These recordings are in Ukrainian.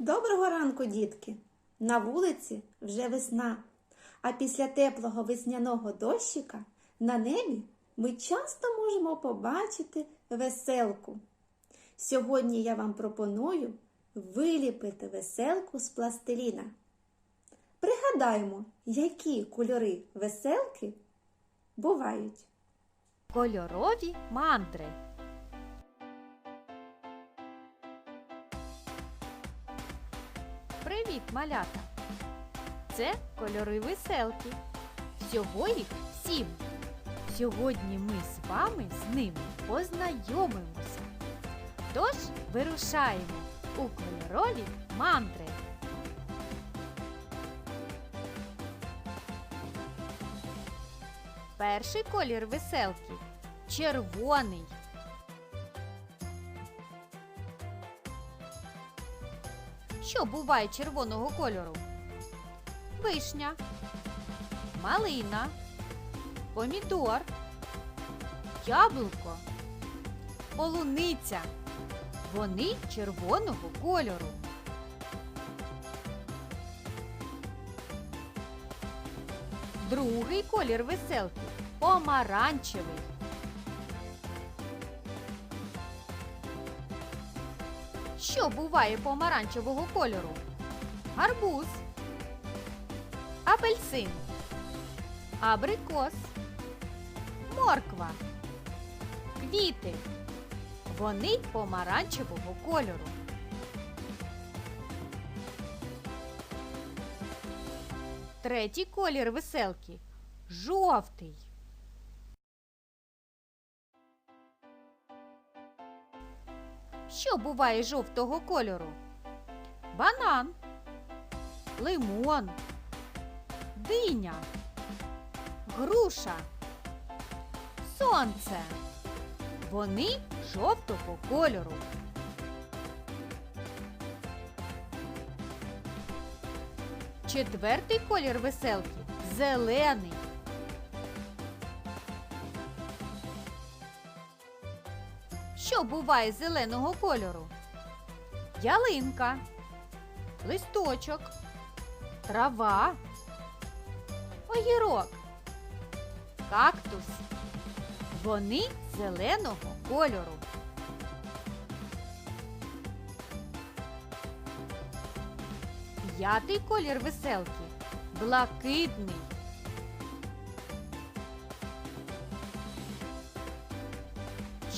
Доброго ранку, дітки! На вулиці вже весна, а після теплого весняного дощика на небі ми часто можемо побачити веселку. Сьогодні я вам пропоную виліпити веселку з пластиліна. Пригадаємо, які кольори веселки бувають. Кольорові мандри. Малята! Це кольори веселки. Всього їх сім. Сьогодні ми з вами з ними познайомимося. Тож вирушаємо у кольорові мандри. Перший колір веселки червоний. Що буває червоного кольору? Вишня, малина, помідор, яблуко, полуниця. Вони червоного кольору. Другий колір веселки помаранчевий. Що буває помаранчевого кольору? Гарбуз, апельсин, абрикос, морква, квіти. Вони помаранчевого кольору. Третій колір веселки жовтий. Що буває жовтого кольору? Банан, лимон, диня, груша, сонце. Вони жовтого кольору. Четвертий колір веселки зелений. Що буває зеленого кольору? Ялинка, листочок, трава, огірок, кактус. Вони зеленого кольору. П'ятий колір веселки блакитний.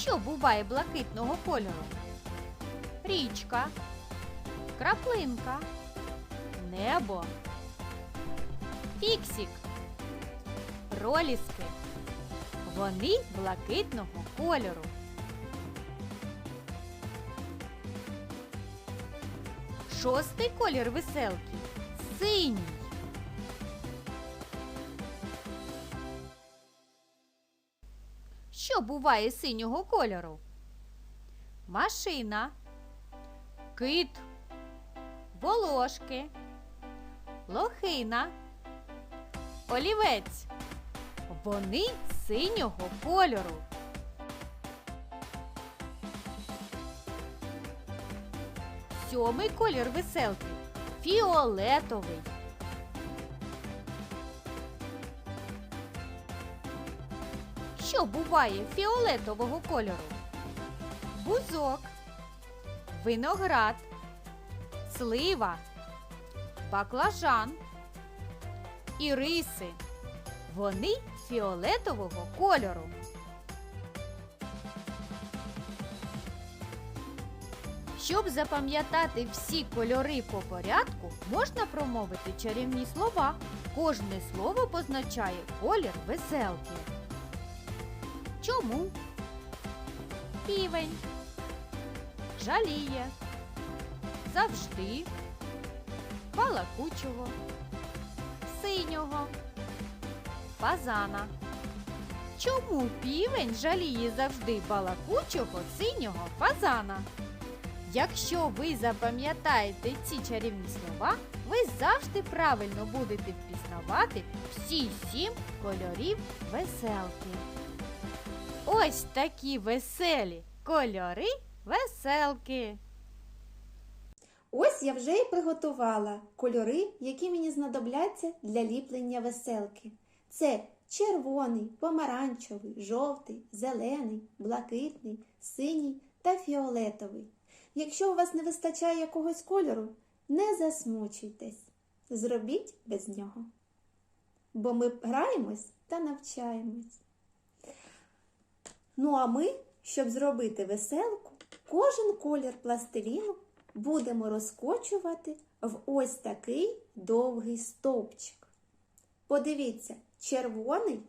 Що буває блакитного кольору? Річка, краплинка, небо, фіксик, проліски. Вони блакитного кольору. Шостий колір веселки синій. Що буває синього кольору? Машина, кит, волошки, лохина, олівець. Вони синього кольору. Сьомий колір веселки фіолетовий. Що буває фіолетового кольору? Бузок, виноград, слива, баклажан, іриси. Вони фіолетового кольору. Щоб запам'ятати всі кольори по порядку, можна промовити чарівні слова. Кожне слово позначає колір веселки. Чому? Півень. Жаліє. Завжди. Балакучого. Синього. Фазана. Чому півень жаліє завжди балакучого синього фазана? Якщо ви запам'ятаєте ці чарівні слова, ви завжди правильно будете впізнавати всі сім кольорів веселки. Ось такі веселі кольори веселки. Ось я вже і приготувала кольори, які мені знадобляться для ліплення веселки. Це червоний, помаранчевий, жовтий, зелений, блакитний, синій та фіолетовий. Якщо у вас не вистачає якогось кольору, не засмучуйтесь. Зробіть без нього. Бо ми граємось та навчаємось. Ну а ми, щоб зробити веселку, кожен колір пластиліну будемо розкочувати в ось такий довгий стовпчик. Подивіться, червоний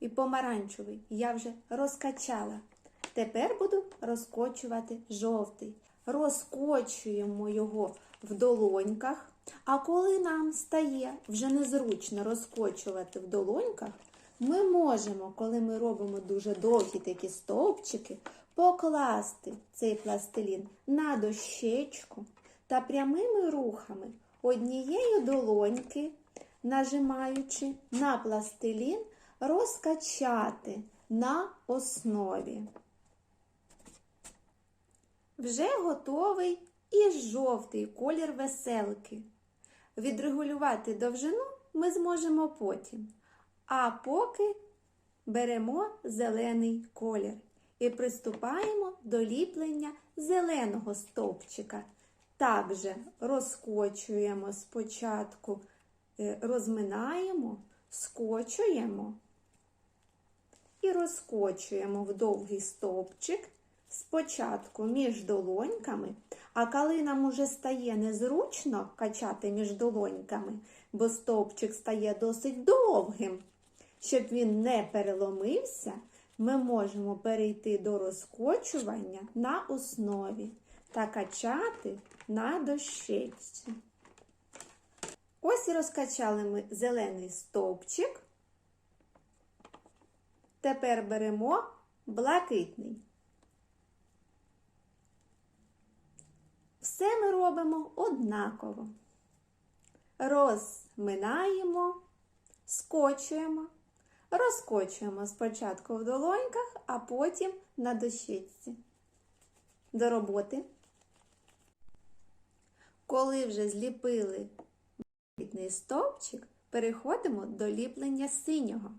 і помаранчевий я вже розкачала. Тепер буду розкочувати жовтий. Розкочуємо його в долоньках. А коли нам стає вже незручно розкочувати в долоньках, ми можемо, коли ми робимо дуже довгі такі стовпчики, покласти цей пластилін на дощечку та прямими рухами однієї долоньки, нажимаючи на пластилін, розкачати на основі. Вже готовий і жовтий колір веселки. Відрегулювати довжину ми зможемо потім. А поки беремо зелений колір і приступаємо до ліплення зеленого стовпчика. Також розкочуємо спочатку, е, розминаємо, скочуємо і розкочуємо в довгий стовпчик спочатку між долоньками, а коли нам уже стає незручно качати між долоньками, бо стовпчик стає досить довгим, щоб він не переломився, ми можемо перейти до розкочування на основі та качати на дощечці. Ось розкачали ми зелений стовпчик. Тепер беремо блакитний. Все ми робимо однаково. Розминаємо, скочуємо, розкочуємо спочатку в долоньках, а потім на дощечці. До роботи. Коли вже зліпили блакитний стовпчик, переходимо до ліплення синього.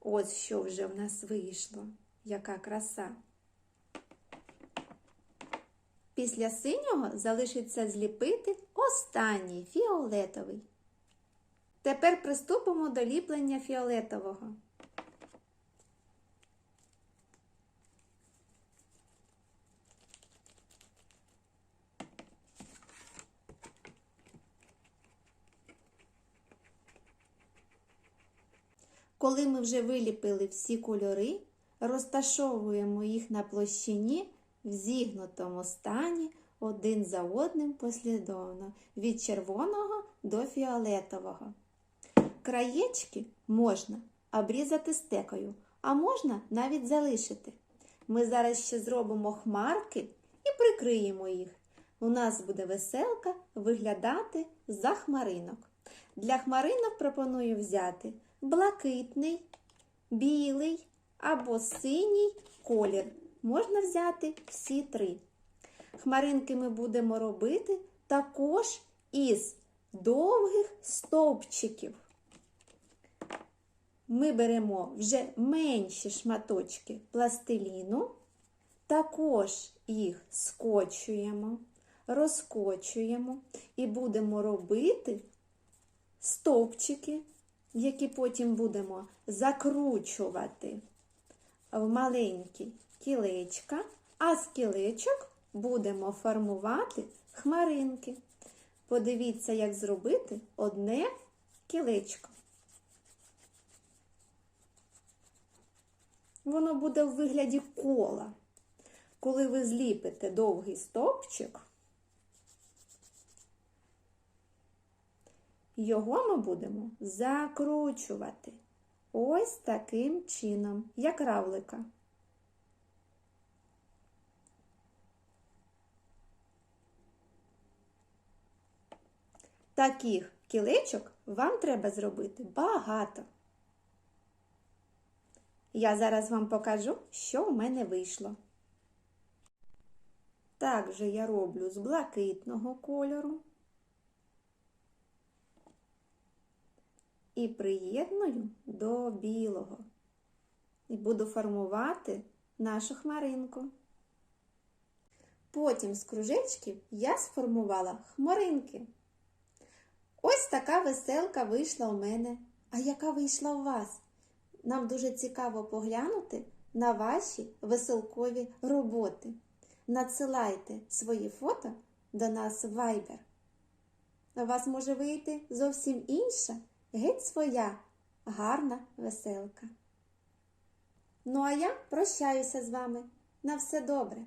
Ось що вже в нас вийшло. Яка краса. Після синього залишиться зліпити останній фіолетовий. Тепер приступимо до ліплення фіолетового. Коли ми вже виліпили всі кольори, розташовуємо їх на площині в зігнутому стані один за одним послідовно від червоного до фіолетового. Краєчки можна обрізати стекою, а можна навіть залишити. Ми зараз ще зробимо хмарки і прикриємо їх. У нас буде веселка виглядати за хмаринок. Для хмаринок пропоную взяти блакитний, білий або синій колір. Можна взяти всі три. Хмаринки ми будемо робити також із довгих стовпчиків. Ми беремо вже менші шматочки пластиліну, також їх скочуємо, розкочуємо і будемо робити стовпчики, які потім будемо закручувати в маленькі кілечка, а з кілечок будемо формувати хмаринки. Подивіться, як зробити одне кілечко. Воно буде в вигляді кола. Коли ви зліпите довгий стовпчик, його ми будемо закручувати ось таким чином, як равлика. Таких кілечок вам треба зробити багато. Я зараз вам покажу, що в мене вийшло. Так же я роблю з блакитного кольору. І приєдную до білого. І буду формувати нашу хмаринку. Потім з кружечків я сформувала хмаринки. Ось така веселка вийшла у мене. А яка вийшла у вас? Нам дуже цікаво поглянути на ваші веселкові роботи. Надсилайте свої фото до нас в Viber. У вас може вийти зовсім інша, геть своя, гарна веселка. Ну а я прощаюся з вами. На все добре!